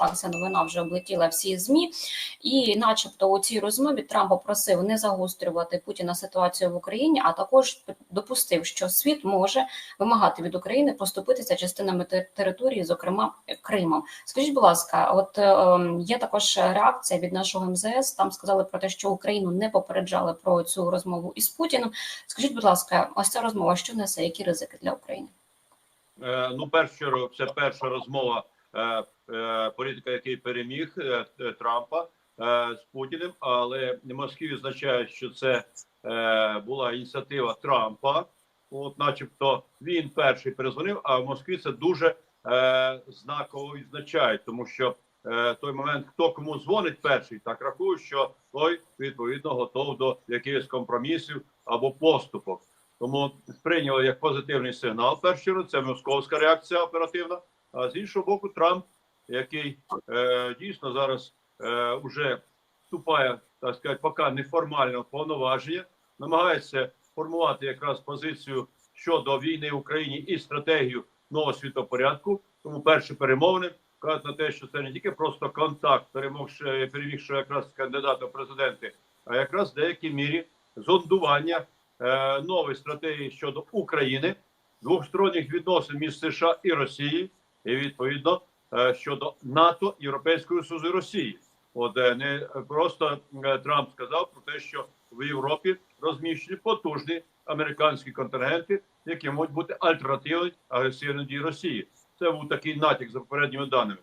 так ця новина вже облетіла всі змі, і, начебто, у цій розмові Трамп попросив не загострювати Путіна ситуацію в Україні, а також допустив, що світ може вимагати від України поступитися частинами території, зокрема Кримом. Скажіть, будь ласка, от е, ем, є також реакція від нашого МЗС. Там сказали про те, що Україну не попереджали про цю розмову із Путіним. Скажіть, будь ласка, ось ця розмова, що несе, які ризики для України? Е, Ну, перше, це перша розмова е, політика, який переміг е, е, Трампа е, з Путіним, але Москві означає, що це е, була ініціатива Трампа. От, начебто, він перший перезвонив, а в Москві це дуже е, знаково відзначає, тому що е, той момент, хто кому дзвонить перший, так рахує, що той відповідно готов до якихось компромісів або поступок. Тому сприйняли як позитивний сигнал. Першу це московська реакція оперативна. А з іншого боку, Трамп, який е, дійсно зараз е, вже вступає, так сказати, поки неформально повноваження, намагається формувати якраз позицію щодо війни в Україні і стратегію нового світопорядку. Тому перші перемовини кажуть на те, що це не тільки просто контакт, перемогши перемігши якраз кандидата в президенти, а якраз в деякій мірі зондування е, нової стратегії щодо України, двосторонніх відносин між США і Росією, і відповідно щодо НАТО, Європейського Союзу і Росії. От е, не просто е, Трамп сказав про те, що в Європі розміщені потужні американські контрагенти, які можуть бути альтернативою агресивної дії Росії. Це був такий натяк за попередніми даними.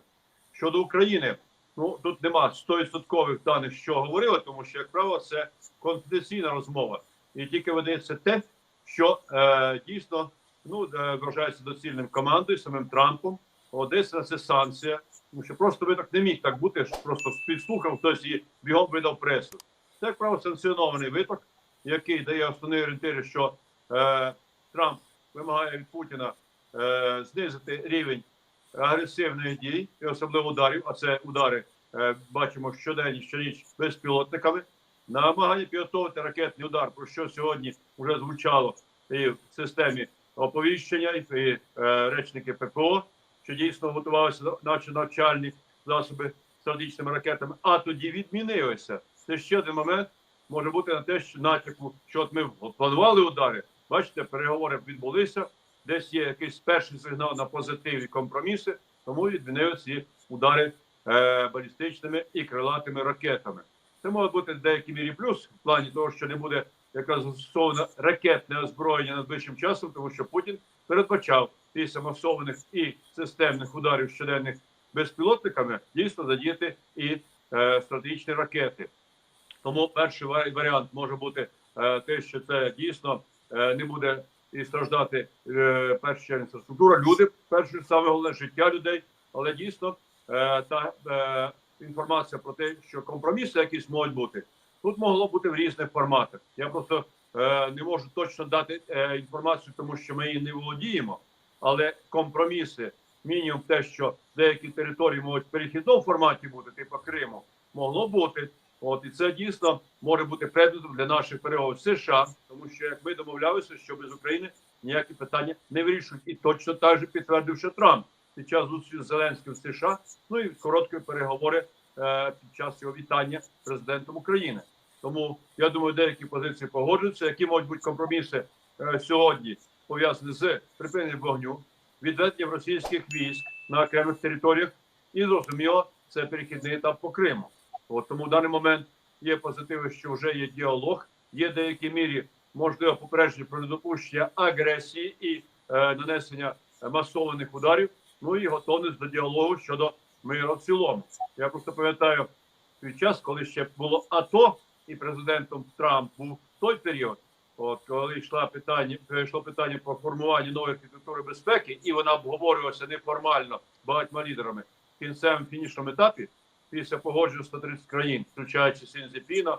Щодо України, ну тут нема 100% даних, що говорили, тому що, як правило, це конфіденційна розмова і тільки видається те, що е, дійсно ну е, вважається доцільним командою самим Трампом. Одеса це санкція, тому що просто виток не міг так бути, що просто підслухав хтось і бігом видав пресу. Це як правило санкціонований виток, який дає основний орієнтир, що е, Трамп вимагає від Путіна е, знизити рівень агресивних дій і особливо ударів. А це удари е, бачимо щодень, щоніч безпілотниками намагання підготовити ракетний удар, про що сьогодні вже звучало і в системі оповіщення, і е, речники ППО, що дійсно готувалися наші навчальні засоби стратегічними ракетами, а тоді відмінилися. Це ще один момент може бути на те, що натяку, що от ми планували удари. Бачите, переговори відбулися. Десь є якийсь перший сигнал на позитив і компроміси, тому відмінили ці удари е, балістичними і крилатими ракетами. Це може бути в деякій мірі плюс в плані того, що не буде якраз застосовано ракетне озброєння найближчим часом, тому що Путін передбачав після масованих і системних ударів щоденних безпілотниками дійсно задіяти і е, стратегічні ракети. Тому перший варіант може бути е, те, що це дійсно е, не буде і страждати е, перша інфраструктура, люди перше саме головне життя людей, але дійсно е, та е, інформація про те, що компроміси якісь можуть бути, тут могло бути в різних форматах. Я просто е, не можу точно дати е, інформацію, тому що ми її не володіємо. Але компроміси, мінімум те, що деякі території можуть в перехідному форматі бути, типу Криму, могло бути. От і це дійсно може бути предметом для наших переговорів США, тому що як ми домовлялися, що без України ніякі питання не вирішують, і точно так же підтвердив, що Трамп під час зустрічі з Зеленським в США, ну і короткі переговори е, під час його вітання президентом України. Тому я думаю, деякі позиції погоджуються, які можуть бути компроміси е, сьогодні пов'язані з припиненням вогню, відведенням російських військ на окремих територіях, і зрозуміло, це перехідний етап по Криму. От тому в даний момент є позитиви, що вже є діалог, є в деякій мірі можливо попередження про недопущення агресії і е, нанесення масованих ударів. Ну і готовність до діалогу щодо миру в цілому. Я просто пам'ятаю свій час, коли ще було АТО, і президентом Трамп був той період. От коли йшла питання, йшло питання про формування нової архітектури безпеки, і вона обговорювалася неформально багатьма лідерами в кінцевому фінішному етапі після погодження 130 країн, включаючи Сінзепіна,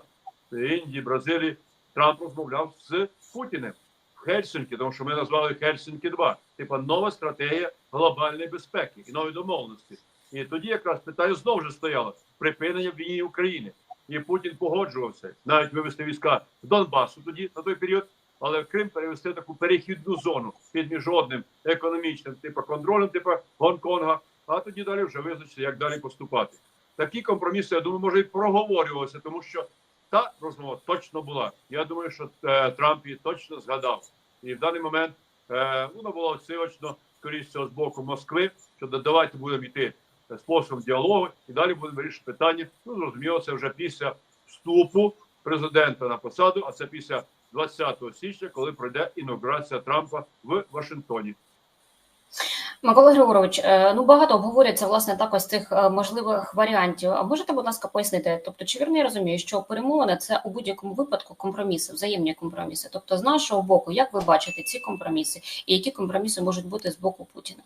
Індії, Бразилії, Трамп розмовляв з Путіним в Хельсинкі, тому що ми назвали Хельсинкі 2 типа нова стратегія глобальної безпеки і нові домовленості. І тоді якраз питання знову ж стояло припинення війни України. І Путін погоджувався навіть вивести війська з Донбасу тоді на той період, але в Крим перевести в таку перехідну зону під міжнародним економічним, типу контролем, типу Гонконга, а тоді далі вже визначиться, як далі поступати. Такі компроміси, я думаю, може і проговорювалися, тому що та розмова точно була. Я думаю, що е, Трамп її точно згадав. І в даний момент е, воно було оцивочно, скоріше з боку Москви, що давайте будемо йти способом діалогу і далі будемо вирішити питання. Ну, зрозуміло, це вже після вступу президента на посаду, а це після 20 січня, коли пройде інаугурація Трампа в Вашингтоні. Микола Григорович, е, ну багато обговорюється власне також цих е, можливих варіантів. А можете, будь ласка, пояснити? Тобто, чи вірно я розумію, що перемовини це у будь-якому випадку компроміси, взаємні компроміси? Тобто, з нашого боку, як ви бачите ці компроміси, і які компроміси можуть бути з боку Путіна?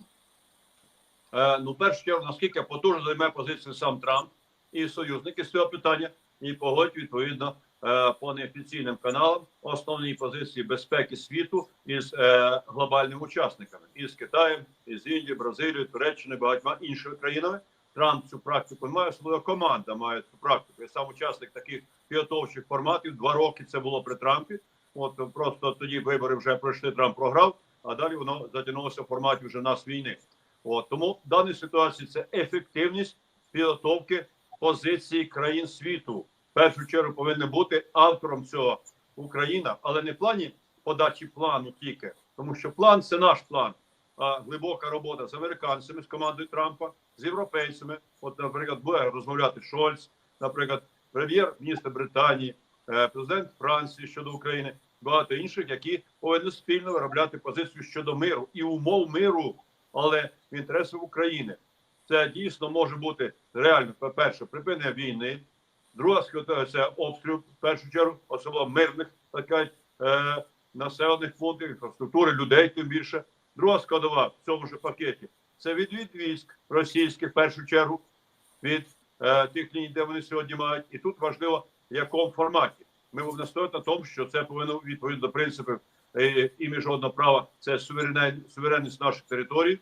Е, ну, перш чергу, наскільки потужно займе позицію сам Трамп і союзники з цього питання, і погодять відповідно е, по неофіційним каналам основні позиції безпеки світу із е, глобальними учасниками із Китаєм, із Індією, Бразилією, Туреччиною, багатьма іншими країнами. Трамп цю практику має, особливо команда має цю практику. Я сам учасник таких підготовчих форматів. Два роки це було при Трампі. От просто тоді вибори вже пройшли. Трамп програв, а далі воно затягнулося в форматі вже нас війни. От тому в даній ситуації це ефективність підготовки позиції країн світу. В першу чергу повинен бути автором цього Україна, але не в плані подачі плану тільки, тому що план це наш план. А глибока робота з американцями, з командою Трампа, з європейцями. От, наприклад, буде розмовляти Шольц, наприклад, прем'єр-міністр Британії, е, президент Франції щодо України, багато інших, які повинні спільно виробляти позицію щодо миру і умов миру, але в інтересах України. Це дійсно може бути реально, по-перше, припинення війни. Друга це обстріл, в першу чергу, особливо мирних так сказать, е, населених пунктів, інфраструктури, людей тим більше. Друга складова в цьому ж пакеті це відвід військ російських, в першу чергу, від е, тих ліній, де вони сьогодні мають. І тут важливо, в якому форматі. Ми будемо настояти на тому, що це повинно відповідно до принципів і міжнародного права, це суверенність наших територій.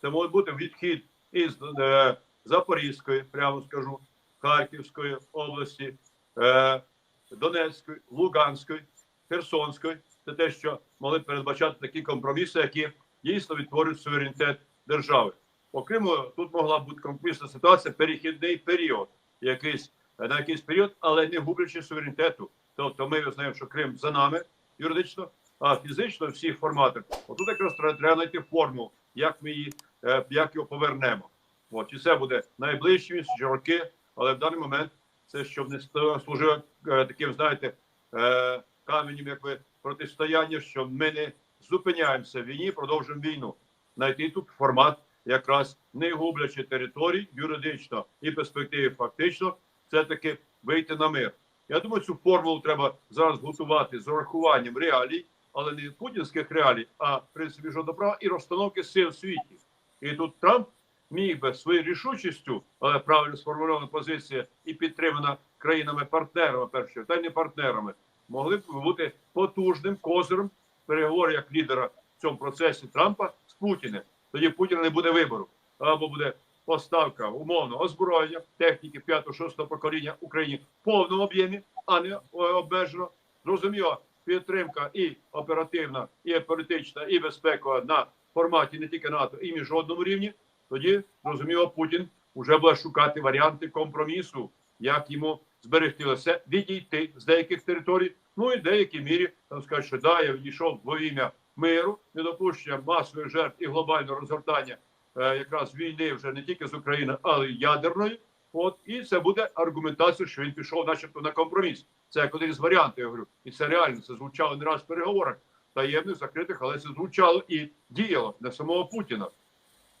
Це може бути відхід із е, Запорізької, прямо скажу, Харківської області, е, Донецької, Луганської, Херсонської. Це те, що могли передбачати такі компроміси, які дійсно відтворюють суверенітет держави. Окрім тут могла бути компромісна ситуація, перехідний період, якийсь е, на якийсь період, але не гублячи суверенітету. Тобто ми визнаємо, що Крим за нами юридично, а фізично в всіх форматах. Отут якраз треба, треба знайти форму, як ми її, е, як його повернемо. От і це буде найближчі роки, але в даний момент це щоб не служило е, таким, знаєте, е, каменем, якби протистояння, що ми не зупиняємося в війні, продовжуємо війну. Знайти тут формат, якраз не гублячи територій юридично і перспективі фактично, все таки вийти на мир. Я думаю, цю формулу треба зараз готувати з урахуванням реалій, але не путінських реалій, а в принципі жодного права і розстановки сил в світі. І тут Трамп міг би своєю рішучістю, але правильно сформульована позиція і підтримана країнами-партнерами, перше, та не партнерами, могли б бути потужним козирем переговорів як лідера в цьому процесі Трампа з Путіним. Тоді Путіна не буде вибору. Або буде поставка умовно озброєння, техніки 5-6 покоління Україні в повному об'ємі, а не е, обмежено. Зрозуміло, підтримка і оперативна, і політична, і безпекова на форматі не тільки НАТО, і міжнародному рівні. Тоді зрозуміло, Путін вже буде шукати варіанти компромісу, як йому зберегти лише відійти з деяких територій. Ну і в деякій мірі там скажуть, що да, я відійшов во ім'я миру, недопущення масових жертв і глобального розгортання е, якраз війни вже не тільки з Україною, але й ядерної. От і це буде аргументація, що він пішов, начебто, на компроміс. Це як один із варіантів. Я говорю, і це реально це звучало не раз в переговорах таємних, закритих, але це звучало і діяло для самого Путіна.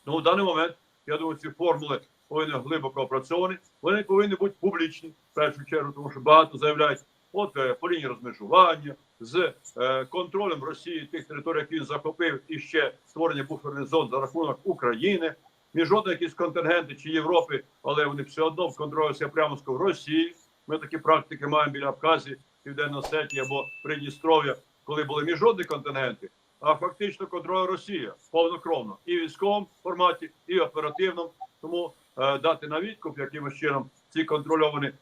Ну, в даний момент, я думаю, ці формули повинні глибоко опрацьовані. Вони повинні бути публічні в першу чергу, тому що багато заявляють, от е, по лінії розмежування з е, контролем Росії тих територій, які він захопив, і ще створення буферних зон за рахунок України. Міжнародні якісь контингенти чи Європи, але вони все одно контролюються прямо з Росії. Ми такі практики маємо біля Абхазії, Південної Осетії або Придністров'я, коли були міжнародні контингенти, а фактично контролює Росія повнокровно і в військовому форматі, і оперативному. Тому е, дати на відкуп якимось чином ці контрольовані е,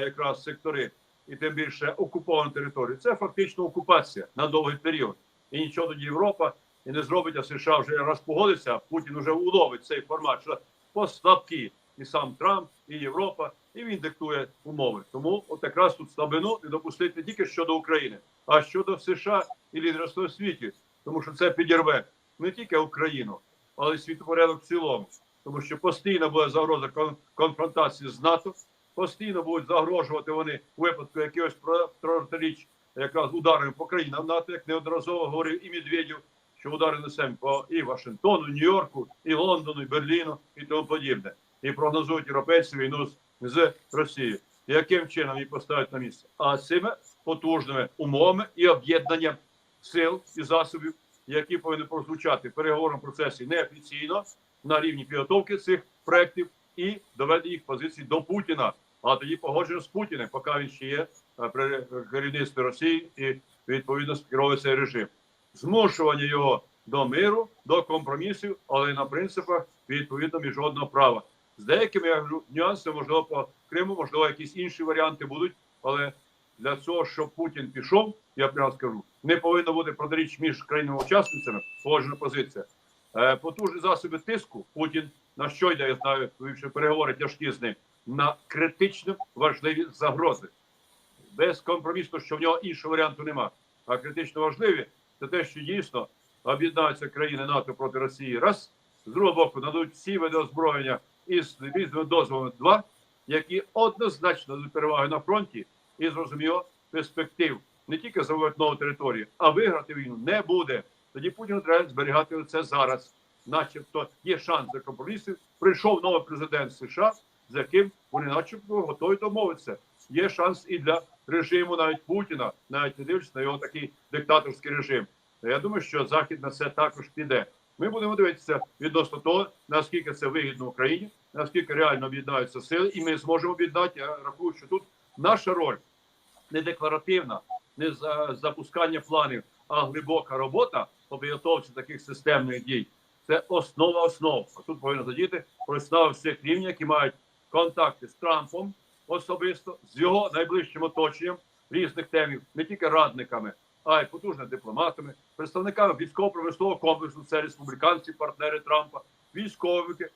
якраз сектори, і тим більше окуповані території. Це фактично окупація на довгий період. І нічого тоді Європа і не зробить, а США вже раз погодиться, Путін вже уловить цей формат, що послабкі. І сам Трамп, і Європа, і він диктує умови. Тому от якраз тут слабину не допустити не тільки щодо України, а щодо США і лідерства у світі, тому що це підірве не тільки Україну, але й світопорядок в цілому, тому що постійно буде загроза кон- конфронтації з НАТО, постійно будуть загрожувати вони у випадку якихось про- протиріч якраз ударами по країнам НАТО, як неодноразово говорив і Медведєв, що удари несемо по і Вашингтону, Нью-Йорку, і Лондону, і Берліну, і тому подібне. І прогнозують європейці війну з, Росією. Яким чином її поставити на місце? А цими потужними умовами і об'єднанням сил і засобів, які повинні прозвучати в переговорному процесі неофіційно на рівні підготовки цих проєктів і доведення їх позицій до Путіна. А тоді погоджено з Путіним, поки він ще є е, при керівництві Росії і відповідно скеровує режим. Змушування його до миру, до компромісів, але на принципах відповідно міжнародного права. З деякими я говорю, нюансами, можливо, по Криму, можливо, якісь інші варіанти будуть, але для цього, щоб Путін пішов, я прямо скажу, не повинно бути протиріч між країнами-учасницями, погоджена позиція. Е, потужні засоби тиску Путін на що йде, я знаю, вивши переговори тяжкі з ним, на критично важливі загрози. Без компромісу, що в нього іншого варіанту нема. А критично важливі це те, що дійсно об'єднаються країни НАТО проти Росії. Раз з другого боку нададуть всі види озброєння із різними дозволами. Два, які однозначно дадуть переваги на фронті і зрозуміло перспектив не тільки завоювати нову територію, а виграти війну не буде. Тоді Путіну треба зберігати це зараз. Начебто є шанс за компромісів. Прийшов новий президент США, з яким вони, начебто, готові домовитися. Є шанс і для режиму навіть Путіна, навіть не дивлячись на його такий диктаторський режим. Я думаю, що Захід на це також піде. Ми будемо дивитися відносно того, наскільки це вигідно Україні, наскільки реально об'єднаються сили, і ми зможемо об'єднати. Я рахую, що тут наша роль не декларативна, не за запускання планів, а глибока робота по підготовці таких системних дій. Це основа основ. А тут повинно задіти представи всіх рівнів, які мають контакти з Трампом особисто, з його найближчим оточенням різних темів, не тільки радниками, а й потужними дипломатами, представниками військово-промислового комплексу, це республіканці, партнери Трампа, військовики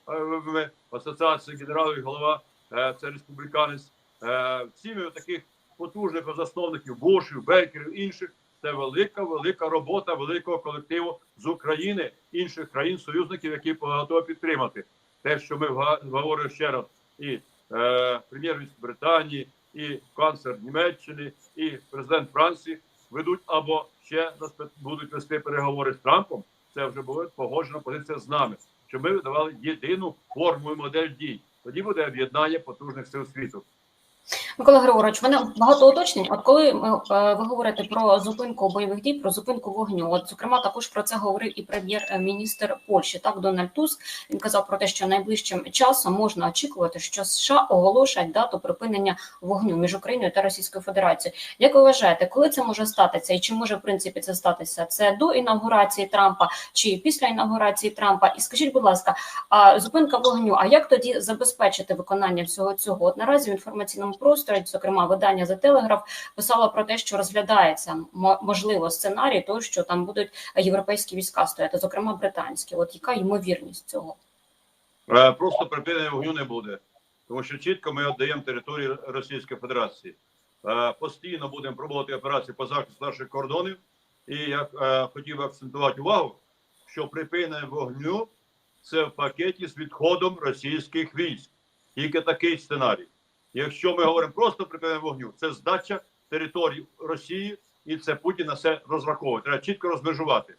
е, асоціації генералів голова, е, це республіканець, е, всіми таких потужних засновників Бушів, Бейкерів, інших. Це велика, велика робота великого колективу з України, інших країн, союзників, які готові підтримати. Те, що ми говоримо ще раз, і е, прем'єр-міністр Британії, і канцлер Німеччини, і президент Франції ведуть або ще будуть вести переговори з Трампом. Це вже буде погоджена позиція з нами, що ми видавали єдину форму і модель дій. Тоді буде об'єднання потужних сил світу. Микола Григорович, мене багато уточнень. От коли ми, е, ви говорите про зупинку бойових дій, про зупинку вогню, от зокрема також про це говорив і прем'єр-міністр Польщі, так Дональд Туск. Він казав про те, що найближчим часом можна очікувати, що США оголошать дату припинення вогню між Україною та Російською Федерацією. Як ви вважаєте, коли це може статися, і чи може в принципі це статися? Це до інаугурації Трампа чи після інаугурації Трампа? І скажіть, будь ласка, а зупинка вогню? А як тоді забезпечити виконання всього цього? От наразі в інформаційному просторі, зокрема, видання за телеграф писало про те, що розглядається можливо сценарій, того, що там будуть європейські війська стояти, зокрема британські. От яка ймовірність цього? Е, Просто припинення вогню не буде, тому що чітко ми віддаємо територію Російської Федерації. Е, Постійно будемо проводити операції по захисту наших кордонів. І я е, хотів акцентувати увагу, що припинення вогню це в пакеті з відходом російських військ. Тільки такий сценарій. Якщо ми говоримо просто припинення вогню, це здача території Росії, і це Путін на це розраховує. Треба чітко розмежувати.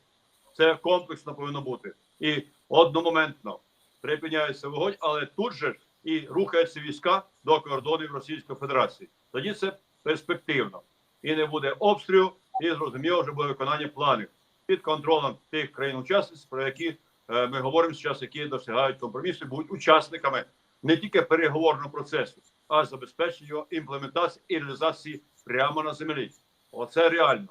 Це комплексно повинно бути. І одномоментно припиняється вогонь, але тут же і рухаються війська до кордонів Російської Федерації. Тоді це перспективно. І не буде обстрілу, і зрозуміло, вже буде виконання планів під контролем тих країн-учасниць, про які е, ми говоримо зараз, які досягають компромісу, будуть учасниками не тільки переговорного процесу, а забезпечення його імплементації і реалізації прямо на землі. Оце реально.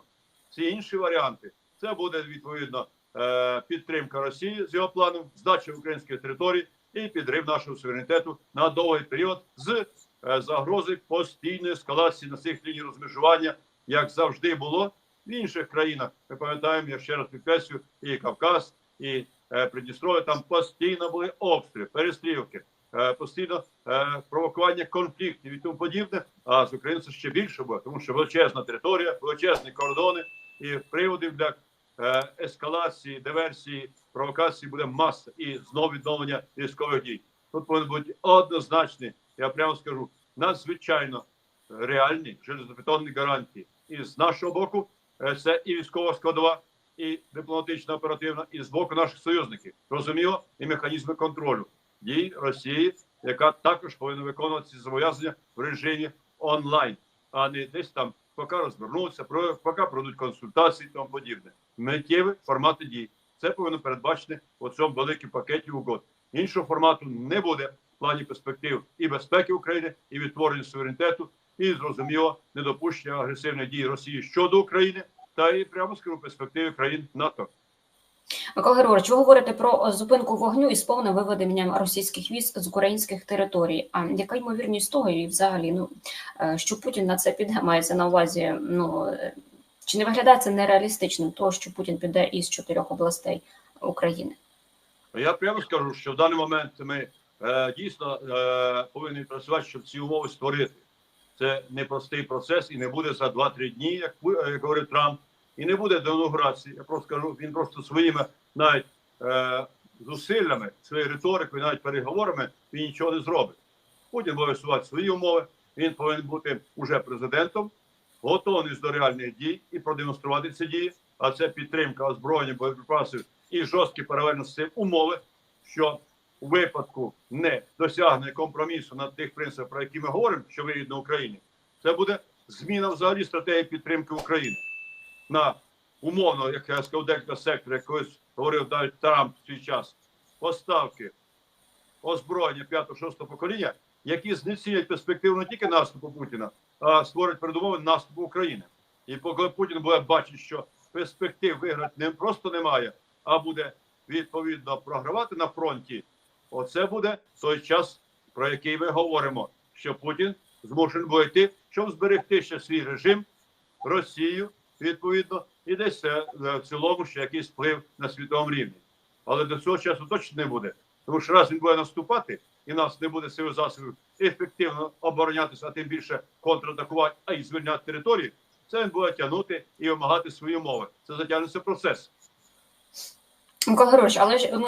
Всі інші варіанти це буде відповідно е, підтримка Росії з його планом, здача української території і підрив нашого суверенітету на довгий період з е, загрози постійної ескалації на цих ліній розмежування, як завжди було в інших країнах. Ми пам'ятаємо, я ще раз підкреслю, і Кавказ, і е, Придністров'я, там постійно були обстріли, перестрілки, постійно е, провокування конфліктів і тому подібне. А з Україною ще більше було, тому що величезна територія, величезні кордони і приводів для е, ескалації, диверсії, провокації буде маса і знову відновлення військових дій. Тут повинен бути однозначний, я прямо скажу, надзвичайно реальні железобетонні гарантії. І з нашого боку е, це і військова складова, і дипломатична оперативна, і з боку наших союзників. Розуміло, і механізми контролю дій Росії, яка також повинна виконувати ці зобов'язання в режимі онлайн, а не десь там поки розвернуться, поки пройдуть консультації і тому подібне. Миттєві формати дій. Це повинно передбачити у цьому великому пакеті угод. Іншого формату не буде в плані перспектив і безпеки України, і відтворення суверенітету, і зрозуміло недопущення агресивної дії Росії щодо України, та і прямо скажу перспективи країн НАТО. Микола Григорович, ви говорите про зупинку вогню із повним виведенням російських військ з українських територій. А яка ймовірність того, і взагалі, ну е, що Путін на це піде, мається на увазі? Ну е, чи не виглядає це нереалістичним, того, що Путін піде із чотирьох областей України? Я прямо скажу, що в даний момент ми е, дійсно е, повинні працювати, щоб ці умови створити. Це непростий процес і не буде за 2-3 дні, як, як говорить Трамп, і не буде до інаугурації. Я просто скажу, він просто своїми навіть е, зусиллями, своєю риторикою, навіть переговорами він нічого не зробить. Путін буде висувати свої умови. Він повинен бути уже президентом, готовність до реальних дій і продемонструвати ці дії. А це підтримка озброєння боєприпасів і жорсткі паралельно з цим умови, що у випадку не досягнення компромісу на тих принципах, про які ми говоримо, що вигідно Україні, це буде зміна взагалі стратегії підтримки України на умовно, як я сказав, декілька секторів, як колись говорив навіть Трамп в свій час, поставки озброєння 5-6 покоління, які знецінять перспективу не тільки наступу Путіна, а створять передумови наступу України. І поки Путін буде бачити, що перспектив виграти не просто немає, а буде відповідно програвати на фронті. Оце буде той час, про який ми говоримо, що Путін змушений буде йти, щоб зберегти ще свій режим, Росію відповідно, і десь в цілому ще якийсь вплив на світовому рівні. Але до цього часу точно не буде. Тому що раз він буде наступати, і нас не буде сил засобів ефективно оборонятися, а тим більше контратакувати, а й звільняти території, це він буде тягнути і вимагати свої умови. Це затягнеться процес. Микола Григорович, але ж ну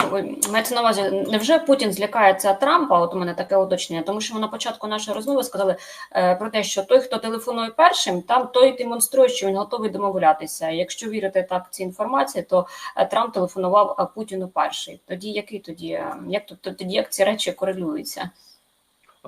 мається на увазі, невже Путін злякається Трампа? От у мене таке уточнення, тому що ви на початку нашої розмови сказали е, про те, що той, хто телефонує першим, там той демонструє, що він готовий домовлятися. Якщо вірити так цій інформації, то е, Трамп телефонував е, Путіну перший. Тоді який тоді е, як тут тоді як ці речі корелюються?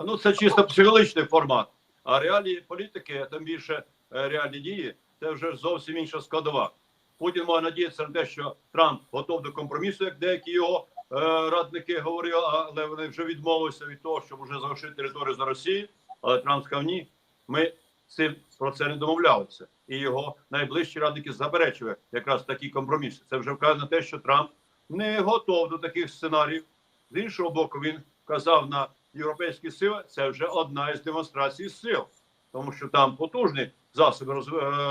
Ну, це чисто психологічний формат. А реалії політики, тим більше реальні дії, це вже зовсім інша складова. Путін має надіятися на те, що Трамп готов до компромісу, як деякі його е, радники говорили, але вони вже відмовилися від того, щоб вже залишити територію за Росією. Але Трамп сказав, ні, ми цим про це не домовлялися. І його найближчі радники заперечили якраз такі компроміси. Це вже вказує на те, що Трамп не готов до таких сценаріїв. З іншого боку, він вказав на європейські сили. Це вже одна із демонстрацій сил, тому що там потужні засоби е,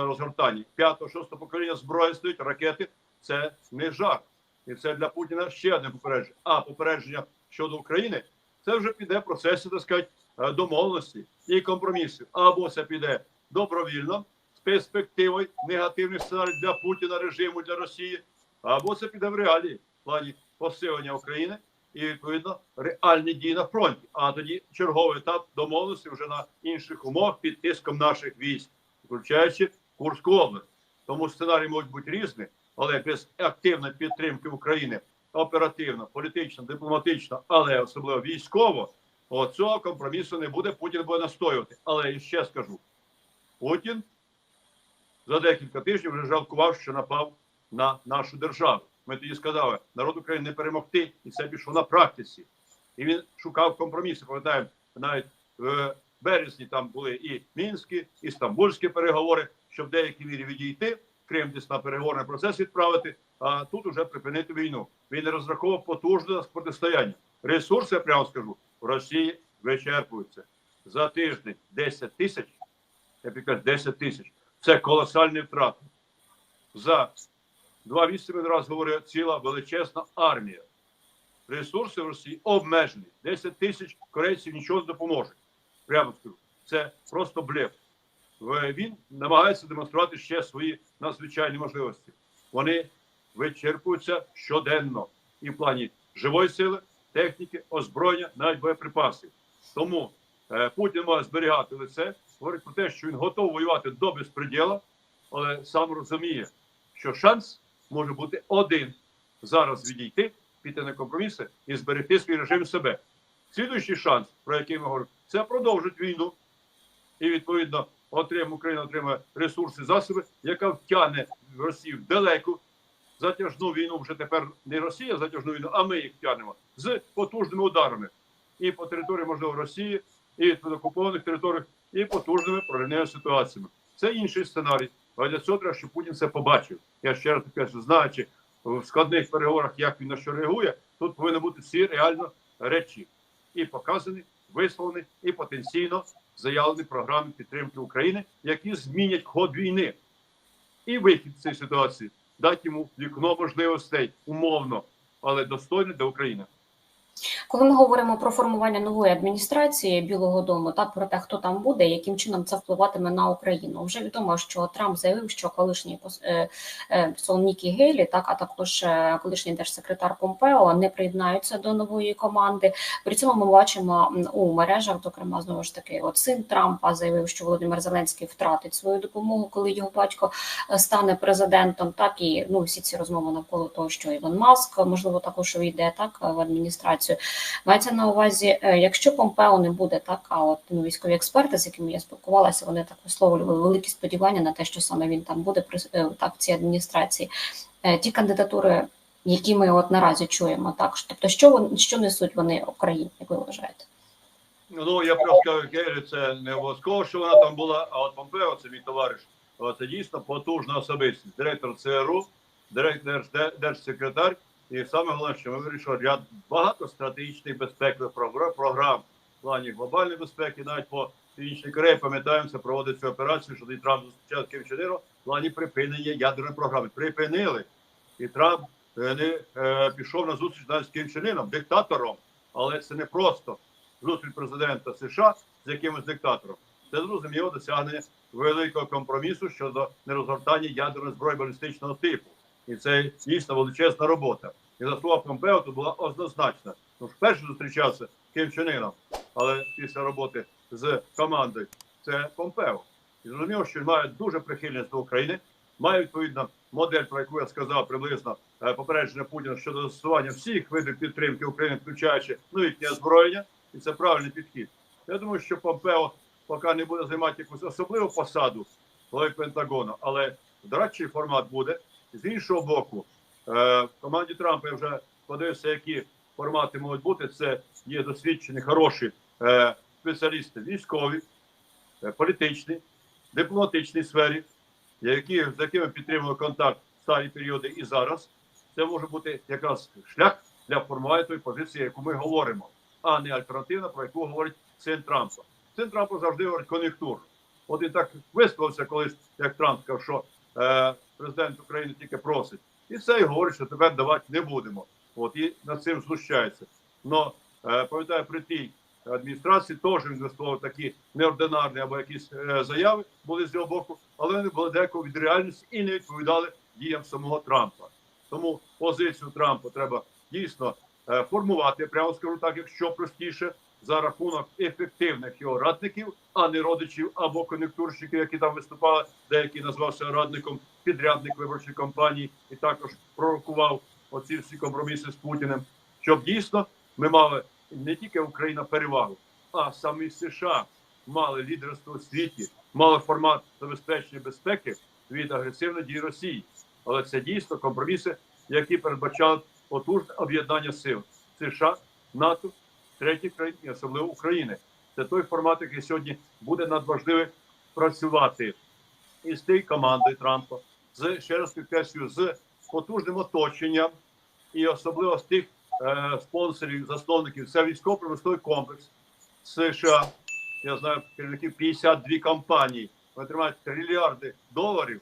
розгортання. П'ятого, шостого покоління зброї стоїть, ракети. Це не жарт. І це для Путіна ще одне попередження. А попередження щодо України це вже піде процесі, так сказати, е, домовленості і компромісів. Або це піде добровільно з перспективою негативних сценарій для Путіна, режиму для Росії, або це піде в реалії в плані посилення України і відповідно реальні дії на фронті. А тоді черговий етап домовленості вже на інших умовах під тиском наших військ, включаючи Курську область. Тому сценарії можуть бути різні, але без активної підтримки України оперативно, політично, дипломатично, але особливо військово, оцього компромісу не буде. Путін буде настоювати. Але я ще скажу: Путін за декілька тижнів вже жалкував, що напав на нашу державу. Ми тоді сказали, народ України не перемогти, і це пішло на практиці. І він шукав компроміси. Пам'ятаємо, навіть в березні там були і мінські, і стамбульські переговори, щоб в деякій мірі відійти, Крим десь на переговорний процес відправити, а тут уже припинити війну. Він розраховував потужне протистояння. Ресурси, я прямо скажу, в Росії вичерпуються за тиждень 10 тисяч, я кажу, 10 тисяч. Це колосальні втрати. За Два місяці ми раз говорили, ціла величезна армія. Ресурси в Росії обмежені. 10 тисяч корейців нічого не допоможуть. Прямо скажу. Це просто блеф. Він намагається демонструвати ще свої надзвичайні можливості. Вони вичерпуються щоденно і в плані живої сили, техніки, озброєння, навіть боєприпасів. Тому е, Путін має зберігати лице, говорить про те, що він готовий воювати до безпреділа, але сам розуміє, що шанс може бути один зараз відійти, піти на компроміси і зберегти свій режим себе. Слідуючий шанс, про який ми говоримо, це продовжить війну і відповідно отримає Україна отримає ресурси засоби, яка втягне Росію далеку затяжну війну. Вже тепер не Росія затяжну війну, а ми їх втягнемо з потужними ударами і по території можливо Росії, і по окупованих територіях, і потужними проривними ситуаціями. Це інший сценарій. Але для цього треба, щоб Путін це побачив. Я ще раз кажу, знаючи в складних переговорах, як він на що реагує, тут повинні бути всі реально речі і показані, висловлені, і потенційно заявлені програми підтримки України, які змінять ход війни і вихід цієї ситуації, дати йому вікно можливостей умовно, але достойне для України. Коли ми говоримо про формування нової адміністрації Білого Дому, так про те, хто там буде, яким чином це впливатиме на Україну, вже відомо, що Трамп заявив, що колишній пос- е, е, посол Нікі Гейлі, так а також е, колишній держсекретар Помпео не приєднаються до нової команди. При цьому ми бачимо у мережах, зокрема, знову ж таки, от син Трампа заявив, що Володимир Зеленський втратить свою допомогу, коли його батько стане президентом. Так і ну всі ці розмови навколо того, що Ілон Маск можливо також увійде так в адміністрацію. Мається на увазі, е, якщо Помпео не буде так, а от ну, військові експерти, з якими я спілкувалася, вони так висловлювали великі сподівання на те, що саме він там буде при е, так в цій адміністрації. Е, Ті кандидатури, які ми от наразі чуємо, так тобто, що вони що несуть вони Україні, як ви вважаєте? Ну я просто кажу, це не обов'язково, що вона там була, а от Помпео, це мій товариш. Це дійсно потужна особистість. Директор ЦРУ, директор держ- держсекретар. І саме головне, що ми вирішили ряд багато стратегічних безпекових програ- програм в плані глобальної безпеки, навіть по Північній Кореї, пам'ятаємо, це проводить цю операцію, що і Трамп зустрічав з Ким Чен в плані припинення ядерної програми. Припинили. І Трамп е, не е, пішов на зустріч навіть з Ким Чен диктатором. Але це не просто зустріч президента США з якимось диктатором. Це зрозуміло досягнення великого компромісу щодо нерозгортання ядерної зброї балістичного типу. І це дійсно величезна робота. І за слова Помпео тут була однозначна. Ну, вперше зустрічався Ким але після роботи з командою це Помпео. І зрозуміло, що він має дуже прихильність до України, має відповідно модель, про яку я сказав, приблизно е, попередження Путіна щодо застосування всіх видів підтримки України, включаючи новітнє озброєння, і це правильний підхід. Я думаю, що Помпео поки не буде займати якусь особливу посаду голови Пентагону, але дорадчий формат буде. З іншого боку, е, в команді Трампа я вже подивився, які формати можуть бути. Це є досвідчені, хороші е, спеціалісти військові, е, політичні, дипломатичній сфері, які, з якими підтримували контакт в старі періоди і зараз. Це може бути якраз шлях для формування тої позиції, яку ми говоримо, а не альтернативна, про яку говорить син Трампа. Син Трампа завжди говорить кон'юнктурно. От він так висловився колись, як Трамп сказав, що президент України тільки просить. І це і говорить, що тепер давати не будемо. От і над цим знущається. Но е, пам'ятаю, при тій адміністрації теж він такі неординарні або якісь е, заяви були з його боку, але вони були деко від реальності і не відповідали діям самого Трампа. Тому позицію Трампа треба дійсно е, формувати. Прямо скажу так, якщо простіше, за рахунок ефективних його радників, а не родичів або кон'юнктурщиків, які там виступали, деякий назвався радником підрядник виборчої кампанії і також пророкував оці всі компроміси з Путіним, щоб дійсно ми мали не тільки Україна перевагу, а самі США мали лідерство у світі, мали формат забезпечення безпеки від агресивної дії Росії. Але це дійсно компроміси, які передбачали потужне об'єднання сил США, НАТО, третіх країн особливо України. Це той формат, який сьогодні буде надважливий працювати із тією командою Трампа, з ще раз підкреслюю, з потужним оточенням, і особливо з тих е, спонсорів, засновників, це військово-промисловий комплекс США. Я знаю керівників 52 компанії. Вони тримають трильярди доларів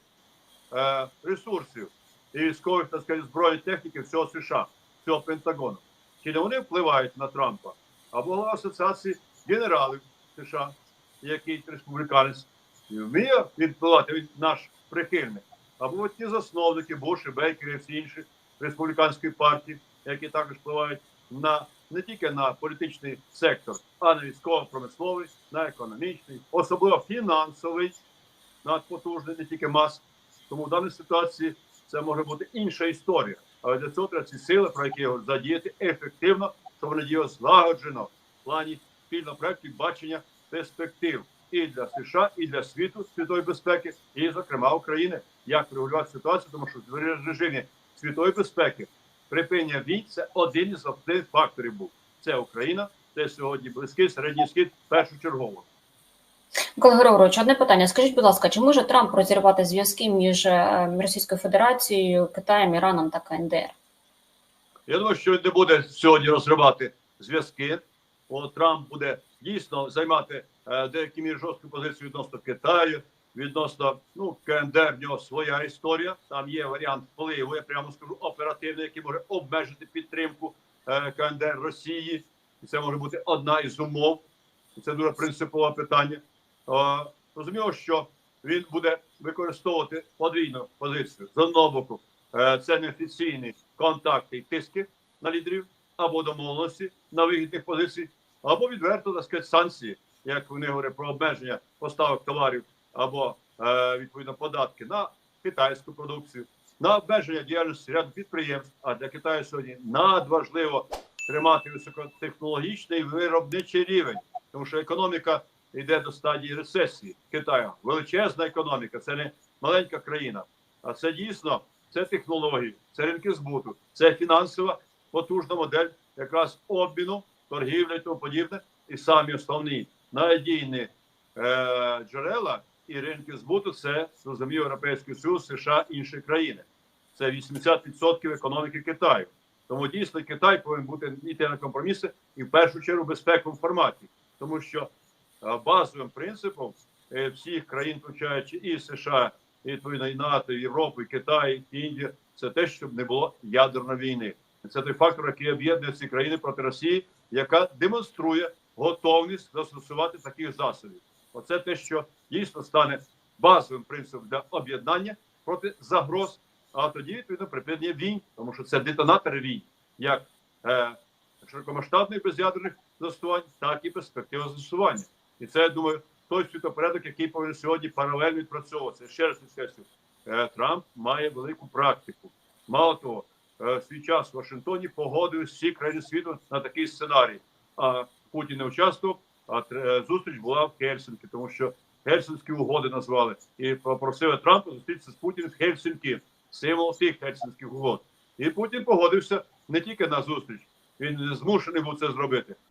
е, ресурсів. і військових так сказати, збройної техніки всього США, всього Пентагону. Чи не вони впливають на Трампа? Або голова асоціації генералів США, який республіканець, вміє він впливати, він наш прихильник. Або ті засновники Буш і Бейкер і всі інші республіканської партії, які також впливають на не тільки на політичний сектор, а на військово-промисловий, на економічний, особливо фінансовий, надпотужний, не тільки мас. Тому в даній ситуації це може бути інша історія. Але для цього треба ці сили, про які я говорю, задіяти ефективно, щоб вони діяли злагоджено в плані спільного проекту бачення перспектив і для США, і для світу світової безпеки, і, зокрема, України, як регулювати ситуацію, тому що в режимі світової безпеки припинення війн це один із основних факторів був. Це Україна, це сьогодні близький середній схід першочергово. Микола Григорович, одне питання. Скажіть, будь ласка, чи може Трамп розірвати зв'язки між е, Російською Федерацією, Китаєм, Іраном та КНДР? Я думаю, що він не буде сьогодні розривати зв'язки. О, Трамп буде дійсно займати е, деякі мір жорстку позицію відносно Китаю, відносно ну КНДР в нього своя історія. Там є варіант впливу, я прямо скажу, оперативний, який може обмежити підтримку е, КНДР Росії. І це може бути одна із умов. І це дуже принципове питання. Е, Розуміло, що він буде використовувати подвійну позицію з одного боку. е, Це неофіційні контакти і тиски на лідерів або домовленості на вигідних позицій, або відверто так сказати, санкції, як вони говорять про обмеження поставок товарів або е, відповідно податки на китайську продукцію, на обмеження діяльності ряду підприємств. А для Китаю сьогодні надважливо тримати високотехнологічний виробничий рівень, тому що економіка йде до стадії рецесії Китаю. Величезна економіка, це не маленька країна, а це дійсно це технології, це ринки збуту, це фінансова потужна модель якраз обміну, торгівлі і тому подібне. І самі основні надійні е, джерела і ринки збуту це зрозуміло Європейський Союз, США інші країни. Це 80% економіки Китаю. Тому дійсно Китай повинен бути йти на компроміси і в першу чергу в безпековому форматі, тому що базовим принципом е, всіх країн, включаючи і США, і відповідно і НАТО, і Європу, і Китай, і Індія, це те, щоб не було ядерної війни. Це той фактор, який об'єднує ці країни проти Росії, яка демонструє готовність застосувати таких засобів. Оце те, що дійсно стане базовим принципом для об'єднання проти загроз. А тоді відповідно припинення війн, тому що це детонатори війн, як е, широкомасштабних без'ядерних застосувань, так і перспектива застосування. І це я думаю той світопорядок, який повинен сьогодні паралельно відпрацьовуватися. Ще раз підкреслю, е, Трамп має велику практику. Мало того, е, в свій час в Вашингтоні погодили всі країни світу на такий сценарій. А Путін не участвував, а е, зустріч була в Хельсинкі, тому що Хельсинські угоди назвали і попросили Трампа зустрітися з Путіним в Хельсинкі, символ тих Хельсинських угод. І Путін погодився не тільки на зустріч, він змушений був це зробити,